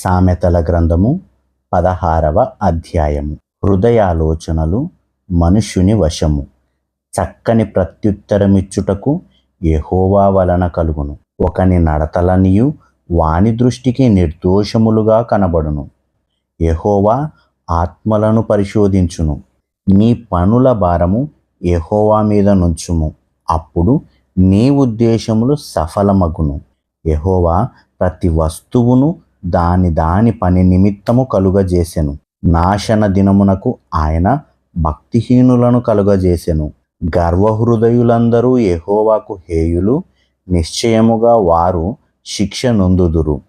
సామెతల గ్రంథము పదహారవ అధ్యాయము. హృదయాలోచనలు మనుష్యుని వశము. చక్కని ప్రత్యుత్తరమిచ్చుటకు యహోవా వలన కలుగును. ఒకని నడతలనియు వాని దృష్టికి నిర్దోషములుగా కనబడును. యహోవా ఆత్మలను పరిశోధించును. నీ పనుల భారము యహోవా మీద నుంచుము. అప్పుడు నీ ఉద్దేశములు సఫలమగును. యహోవా ప్రతి వస్తువును దాని దాని పని నిమిత్తము కలుగజేసెను. నాశన దినమునకు ఆయన భక్తిహీనులను కలుగజేసెను. గర్వహృదయులందరూ ఎహోవాకు హేయులు నిశ్చయముగా వారు శిక్ష నొందుదురు.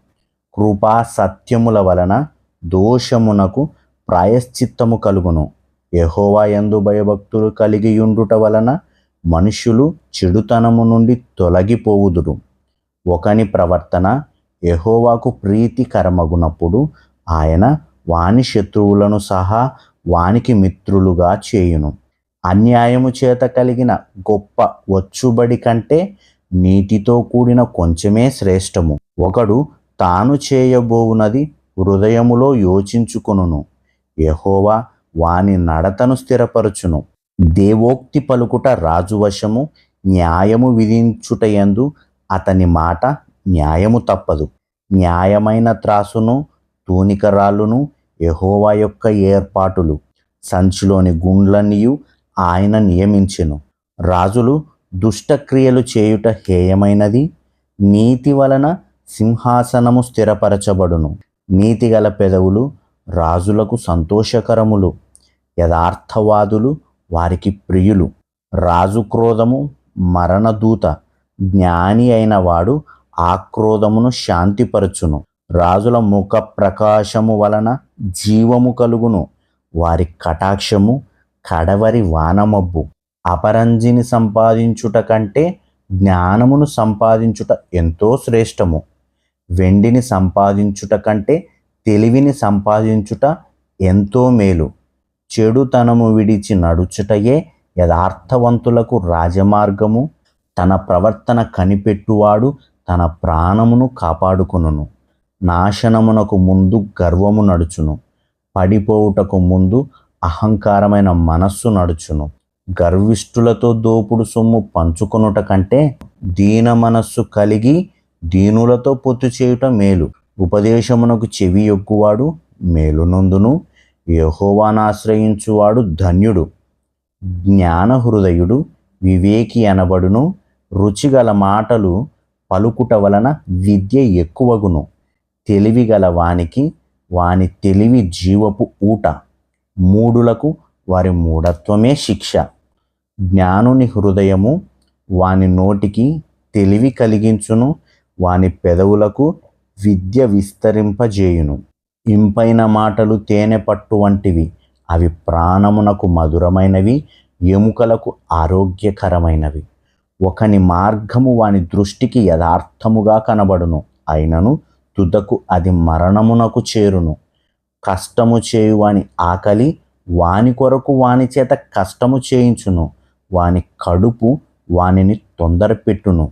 కృపా సత్యముల వలన దోషమునకు ప్రాయశ్చిత్తము కలుగును. ఎహోవా యందు భయభక్తులు కలిగి ఉండుట వలన మనుషులు చెడుతనము నుండి తొలగిపోవుదురు. ఒకని ప్రవర్తన యహోవాకు ప్రీతికరమగునప్పుడు ఆయన వాని శత్రువులను సహా వానికి మిత్రులుగా చేయును. అన్యాయము చేత కలిగిన గొప్ప వచ్చుబడి కంటే నీటితో కూడిన కొంచెమే శ్రేష్టము. ఒకడు తాను చేయబోవునది హృదయములో యోచించుకొనును. యహోవా వాని నడతను స్థిరపరచును. దేవోక్తి పలుకుట రాజువశము న్యాయము విధించుటయందు అతని మాట న్యాయము తప్పదు. న్యాయమైన త్రాసును తూనికరాళ్ళును యహోవా యొక్క ఏర్పాటులు. సంచిలోని గుండ్లనియు ఆయన నియమించెను. రాజులు దుష్టక్రియలు చేయుట హేయమైనది. నీతి వలన సింహాసనము స్థిరపరచబడును. నీతిగల పెదవులు రాజులకు సంతోషకరములు. యథార్థవాదులు వారికి ప్రియులు. రాజు క్రోధము మరణదూత. జ్ఞాని అయిన వాడు ఆక్రోధమును శాంతిపరచును. రాజుల ముఖ ప్రకాశము వలన జీవము కలుగును. వారి కటాక్షము కడవరి వానమబ్బు. అపరంజిని సంపాదించుట కంటే జ్ఞానమును సంపాదించుట ఎంతో శ్రేష్టము. వెండిని సంపాదించుట కంటే తెలివిని సంపాదించుట ఎంతో మేలు. చెడుతనము విడిచి నడుచుటయే యథార్థవంతులకు రాజమార్గము. తన ప్రవర్తన కనిపెట్టువాడు తన ప్రాణమును కాపాడుకును నాశనమునకు ముందు గర్వము నడుచును. పడిపోవుటకు ముందు అహంకారమైన మనస్సు నడుచును. గర్విష్ఠులతో దోపుడు సొమ్ము పంచుకొనుట కంటే దీన మనస్సు కలిగి దీనులతో పొత్తు చేయుట మేలు. ఉపదేశమునకు చెవి ఎక్కువాడు మేలునందును. యహోవానాశ్రయించువాడు ధన్యుడు. జ్ఞాన హృదయుడు వివేకి అనబడును. రుచిగల మాటలు పలుకుట వలన విద్య ఎక్కువగును. తెలివిగల వానికి వాని తెలివి జీవపు ఊట. మూడులకు వారి మూఢత్వమే శిక్ష. జ్ఞానుని హృదయము వాని నోటికి తెలివి కలిగించును వాని పెదవులకు విద్య విస్తరింపజేయును. ఇంపైన మాటలు తేనె పట్టు వంటివి అవి ప్రాణమునకు మధురమైనవి ఎముకలకు ఆరోగ్యకరమైనవి. ఒకని మార్గము వాని దృష్టికి యథార్థముగా కనబడును. అయినను తుదకు అది మరణమునకు చేరును. కష్టము చేయువాని ఆకలి వాని కొరకు వాని చేత కష్టము చేయించును. వాని కడుపు వానిని తొందరపెట్టును.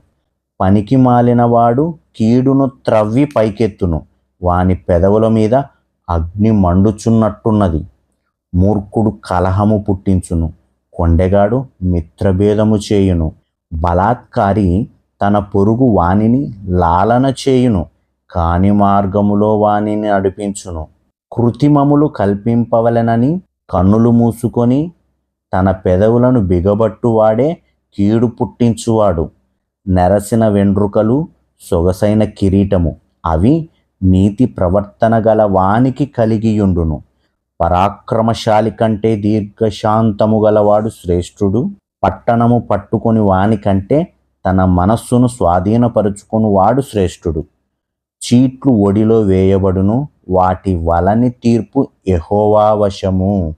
పనికి మాలినవాడు కీడును త్రవ్వి పైకెత్తును. వాని పెదవుల మీద అగ్ని మండుచున్నట్టున్నది. మూర్ఖుడు కలహము పుట్టించును. కొండెగాడు మిత్రభేదము చేయును. బలాత్కారి తన పొరుగు వానిని లాలన చేయును కాని మార్గములో వానిని నడిపించును. కృత్రిమములు కల్పింపవలెనని కన్నులు మూసుకొని తన పెదవులను బిగబట్టువాడే కీడు పుట్టించువాడు. నెరసిన వెండ్రుకలు సొగసైన కిరీటము అవి నీతి ప్రవర్తన గల వానికి కలిగియుండును. పరాక్రమశాలి కంటే దీర్ఘశాంతము గలవాడు శ్రేష్ఠుడు. పట్టణము పట్టుకొని వానికంటే తన మనస్సును స్వాధీనపరుచుకుని వాడు శ్రేష్ఠుడు. చీట్లు ఒడిలో వేయబడును వాటి వలని తీర్పు ఎహోవా వశము.